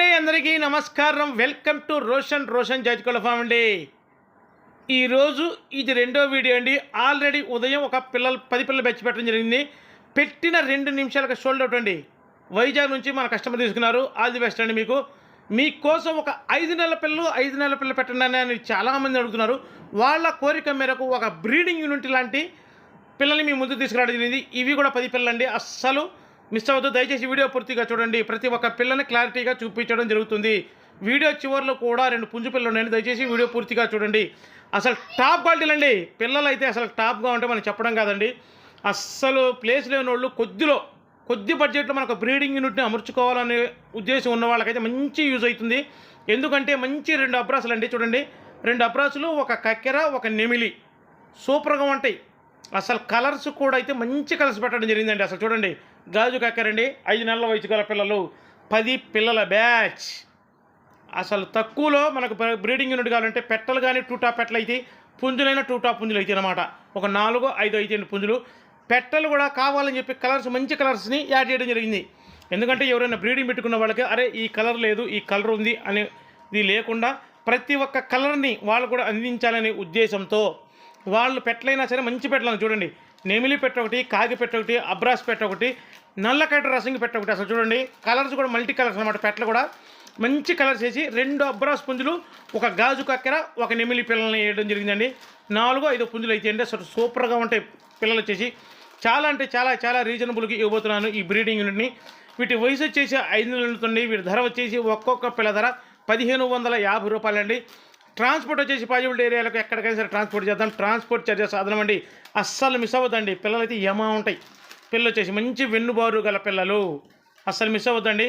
అండి అందరికీ నమస్కారం. వెల్కమ్ టు రోషన్ రోషన్ జడ్జికొల ఫామ్ అండి. ఈరోజు ఇది రెండో వీడియో అండి. ఆల్రెడీ ఉదయం ఒక పిల్లలు పది పిల్లలు బెచ్చి పెట్టడం జరిగింది. పెట్టిన రెండు నిమిషాలకు షోల్డ్ అవుట్ అండి. వైజాగ్ నుంచి మన కస్టమర్ తీసుకున్నారు. ఆల్ ది బెస్ట్ అండి మీకు. మీకోసం ఒక ఐదు నెలల పిల్లలు ఐదు నెలల పిల్లలు పెట్టండి అని చాలామంది అడుగుతున్నారు. వాళ్ళ కోరిక మేరకు ఒక బ్రీడింగ్ యూనిట్ లాంటి పిల్లల్ని మీ ముందు తీసుకురావడం జరిగింది. ఇవి కూడా పది పిల్లలు అండి అస్సలు మిస్ అవ్వద్దు దయచేసి వీడియో పూర్తిగా చూడండి. ప్రతి ఒక్క పిల్లని క్లారిటీగా చూపించడం జరుగుతుంది. వీడియో చివరిలో కూడా రెండు పుంజు పిల్లలు ఉన్నాయండి. దయచేసి వీడియో పూర్తిగా చూడండి. అసలు టాప్ క్వాలిటీలు అండి పిల్లలు అయితే అసలు టాప్గా ఉంటే మనం చెప్పడం కాదండి. అస్సలు ప్లేస్ లేని వాళ్ళు కొద్దిలో కొద్ది బడ్జెట్లో మనకు బ్రీడింగ్ యూనిట్ని అమర్చుకోవాలనే ఉద్దేశం ఉన్న వాళ్ళకైతే మంచి యూజ్ అవుతుంది. ఎందుకంటే మంచి రెండు అబ్రాసులు అండి. చూడండి. రెండు అబ్రాసులు ఒక కక్కెర ఒక నెమిలి. సూపర్గా ఉంటాయి. అసలు కలర్స్ కూడా అయితే మంచి కలర్స్ పెట్టడం జరిగిందండి. అసలు చూడండి గాజు కక్కరండి ఐదు నెలల వయసు గల పిల్లలు పది పిల్లల బ్యాచ్. అసలు తక్కువలో మనకు బ్రీడింగ్ యూనిట్ కావాలంటే పెట్టలు కానీ టూ టాప్ పెట్టలు అయితే పుంజులైన టూ టాప్ పుంజులు అయితే అనమాట ఒక నాలుగు ఐదు అయితే పుంజులు. పెట్టలు కూడా కావాలని చెప్పి కలర్స్ మంచి కలర్స్ని యాడ్ చేయడం జరిగింది. ఎందుకంటే ఎవరైనా బ్రీడింగ్ పెట్టుకున్న వాళ్ళకి అరే ఈ కలర్ లేదు ఈ కలర్ ఉంది అనేది లేకుండా ప్రతి ఒక్క కలర్ని వాళ్ళు కూడా అందించాలనే ఉద్దేశంతో వాళ్ళు పెట్టలైనా సరే మంచి పెట్టలను చూడండి. నెమిలి పెట్ట ఒకటి కాగి పెట్ట ఒకటి అబ్రాస్ పెట్ట ఒకటి నల్లకట్ట రసంగి పెట్ట ఒకటి అసలు చూడండి. కలర్స్ కూడా మల్టీ కలర్స్ అనమాట పెట్టలు కూడా. మంచి కలర్స్ వేసి రెండు అబ్రాస్ పుంజులు ఒక గాజు కక్కెర ఒక నెమిలి పిల్లల్ని వేయడం జరిగిందండి. నాలుగు ఐదు పుంజులు అయితే అండి అసలు సూపర్గా ఉంటాయి పిల్లలు వచ్చేసి. చాలా అంటే చాలా చాలా రీజనబుల్కి ఇవ్వబోతున్నాను ఈ బ్రీడింగ్ యూనిట్ని. వీటి వయసు వచ్చేసి ఐదు నెలలు ఉంటుంది వీటి ధర వచ్చేసి ఒక్కొక్క పిల్ల ధర పదిహేను వందల యాభై రూపాయలండి. ట్రాన్స్పోర్ట్ వచ్చేసి పాజిబిలిటీ ఏరియాలకు ఎక్కడికైనా సరే ట్రాన్స్పోర్ట్ చేద్దాం. ట్రాన్స్పోర్ట్ చార్జెస్ సాధనం అండి. అస్సలు మిస్ అవ్వద్దండి. పిల్లలు అయితే యమా ఉంటాయి. పిల్లలు వచ్చేసి మంచి వెన్నుబారు గల పిల్లలు. అస్సలు మిస్ అవ్వద్దండి.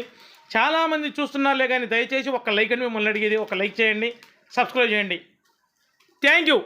చాలామంది చూస్తున్నారులే కానీ దయచేసి ఒక లైక్ అని మిమ్మల్ని అడిగేది ఒక లైక్ చేయండి సబ్స్క్రైబ్ చేయండి. Thank you